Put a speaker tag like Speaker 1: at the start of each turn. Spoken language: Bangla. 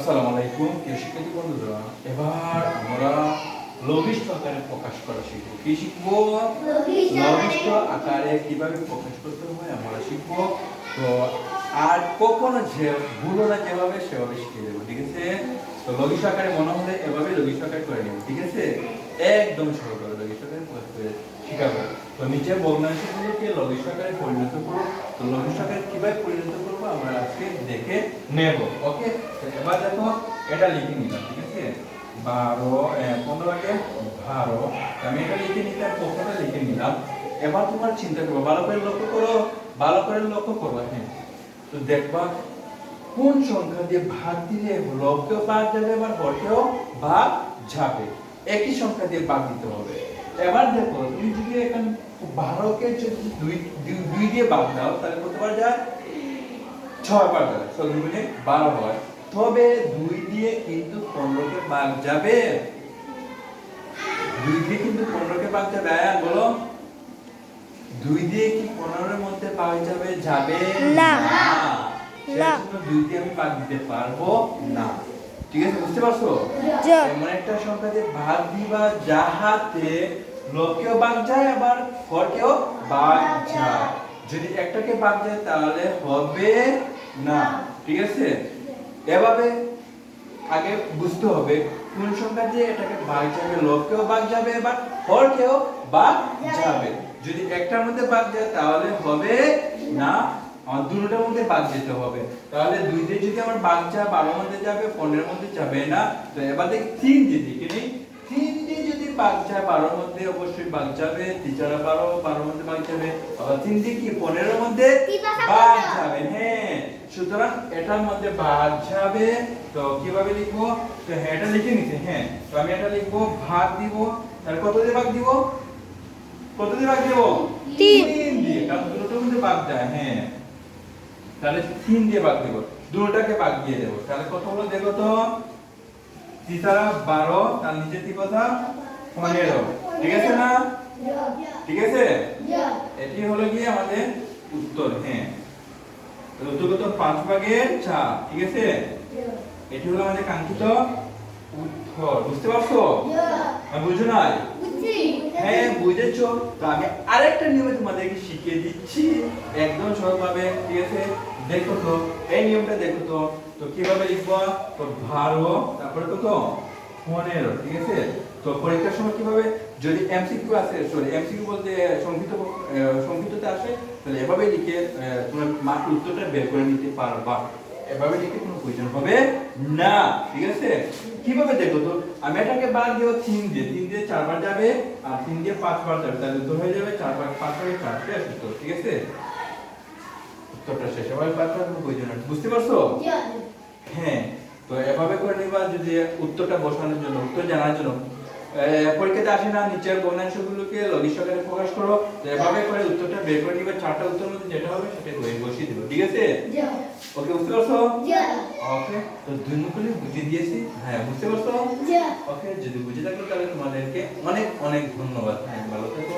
Speaker 1: আসসালামু আলাইকুম প্রিয় শিক্ষার্থী বন্ধুরা এবার আমরা লঘিষ্ঠ আকারে প্রকাশ করা শিখব। কি শিখব? লঘিষ্ঠ আকারে। কীভাবে প্রকাশ করতে হয় আমরা শিখব। তো আর কখনো যে ভুল হলে যেভাবে সেভাবে শিখিয়ে দেবো ঠিক আছে? তো লঘিষ্ঠ আকারে মনে হলে এভাবে লঘিষ্ঠ আকারে করে নেব ঠিক আছে? একদম সহজ করে লঘিষ্ঠ আকারে প্রকাশ করে শিখাবো। তো নিচে ভগ্নাংশগুলোকে লঘিষ্ঠ আকারে পরিণত করব। তো লঘিষ্ঠ আকারে কীভাবে পরিণত করব আমরা দেখে নেব ওকে এবার দেখো এটা লিখে নিলাম ঠিক আছে? বারো আহ, পনেরো আগে বারো আমি এটা লিখে নিলাম প্রথমে লিখে নিলাম। এবার তোমার চিন্তা করব ভালো করে লক্ষ্য করো ভালো করে লক্ষ্য করব হ্যাঁ? তো দেখবা কোন সংখ্যা দিয়ে ভাগ দিলে লবকেও ভাগ যাবে এবার হরকেও ভাগ যাবে? একই সংখ্যা দিয়ে ভাগ দিতে হবে। এবার দেখো তুমি যদি এখন বারোকে যদি দুই দুই- দিয়ে ভাগ দাও তাহলে কতবার যায়? ছয় যায় চল্লিশ মিনিট বারো হয়। তবে দুই দিয়ে কিন্তু পনেরোকে ভাগ যাবে। দুই দিয়ে কিন্তু পনেরোকে ভাগ যাবে আয়ান বলো। দুই দিয়ে কি পনেরোর মধ্যে ভাগ যাবে যাবে
Speaker 2: না।
Speaker 1: দুই দিয়ে আমি ভাগ দিতে পারব না। ঠিক আছে বুঝতে পারছ?
Speaker 2: যা।
Speaker 1: এমন একটা সংখ্যা দিয়ে ভাগ দিবা যাহাতে লোকেও ভাগ যায় আবার হরকেও ভাগ যায়। যদি একটাকে ভাগ যায় তাহলে হবে না ঠিক আছে? এভাবে আগে বুঝতে হবে কোন সংখ্যা দিয়ে এটাকে ভাগ যাবে লোককেও ভাগ যাবে এবার হরকেও ভাগ যাবে। যদি একটার মধ্যে ভাগ যায় তাহলে হবে না আমার দুটোটার মধ্যে ভাগ যেতে হবে। তাহলে দুই দিয়ে যদি আমার ভাগ যায় বারোর মধ্যে যাবে পনেরোর মধ্যে যাবে না তো এবার দেখি তিন দিয়ে দেখে নেই। তিন দিয়ে যদি ভাগ যায় বারোর মধ্যে অবশ্যই ভাগ যাবে তিচারা বারো বারোর মধ্যে ভাগ যাবে। আবার তিন দিয়ে কি পনেরোর মধ্যে
Speaker 2: তিন পাশা
Speaker 1: ভাগ
Speaker 2: পনেরো।
Speaker 1: যাবে হ্যাঁ এটার মধ্যে ভাগ যাবে। তো কীভাবে লিখব? তো হ্যাঁ এটা লিখে নিতে হ্যাঁ। তো আমি এটা লিখব ভাগ দিব। তাহলে কত দিয়ে ভাগ দিব? কত দিয়ে ভাগ দিব?
Speaker 2: তিন।
Speaker 1: দিয়ে। কারণ দুটোর মধ্যে ভাগ যায় হ্যাঁ। তাহলে তিন দিয়ে ভাগ দিব। দুটোটাকে ভাগ দিয়ে দেবো। তাহলে কত হলো দেখো তো? তিতারা বারো তার নিচে কি কথা? পনেরো। ঠিক আছে না? ঠিক আছে? এটি হলো গিয়ে আমাদের উত্তর হ্যাঁ। কত? পাঁচ ভাগের চার ঠিক আছে? এটি হলো আমাদের কাঙ্ক্ষিত উত্তর বুঝতে পারছ? বুঝো নাই? হ্যাঁ বুঝেছ। তো আমি আরেকটা নিয়মে তোমাদেরকে শিখিয়ে দিচ্ছি। একদম সহজভাবে ঠিক আছে? দেখো তো এই নিয়মটা দেখো তো। তো কীভাবে লিখব? তো বারো তারপরে কত? পনেরো ঠিক আছে? তো পরীক্ষার সময় কীভাবে যদি এমসিকিউ আসে সরি এমসিকিউ বলতে সংক্ষিপ্ত সংক্ষিপ্ততে আসে তাহলে এভাবে লিখে তোমার মাত্র উত্তরটা বের করে নিতে পারবা। এভাবে লিখে কোনো প্রয়োজন হবে না ঠিক আছে? কীভাবে দেখো তো আমি এটাকে বাদ দিব তিন দিয়ে তিন দিয়ে চারবার যাবে আর তিন দিয়ে পাঁচবার যাবে তাহলে উত্তর হয়ে যাবে চারবার পাঁচ ভাগে চার শেষ উত্তর ঠিক আছে? উত্তরটা শেষ বাদ করার কোনো প্রয়োজন নেই বুঝতে পারছ? হ্যাঁ তো এভাবে করে নিবা যদি উত্তরটা বসানোর জন্য উত্তর জানার জন্য পরীক্ষাতে আসে না নিচের বর্ণাংশগুলোকে লগির আকারে প্রকাশ করো এভাবে করে উত্তরটা বের করে নিবে চারটা উত্তর মধ্যে যেটা হবে সেটা বসিয়ে দেবো ঠিক আছে? ওকে বুঝতে পারছ? ওকে তো দুই মুখে বুঝিয়ে দিয়েছি। হ্যাঁ বুঝতে পারছ? ওকে যদি বুঝে থাকো তাহলে তোমাদেরকে অনেক অনেক ধন্যবাদ। হ্যাঁ ভালো থেকো।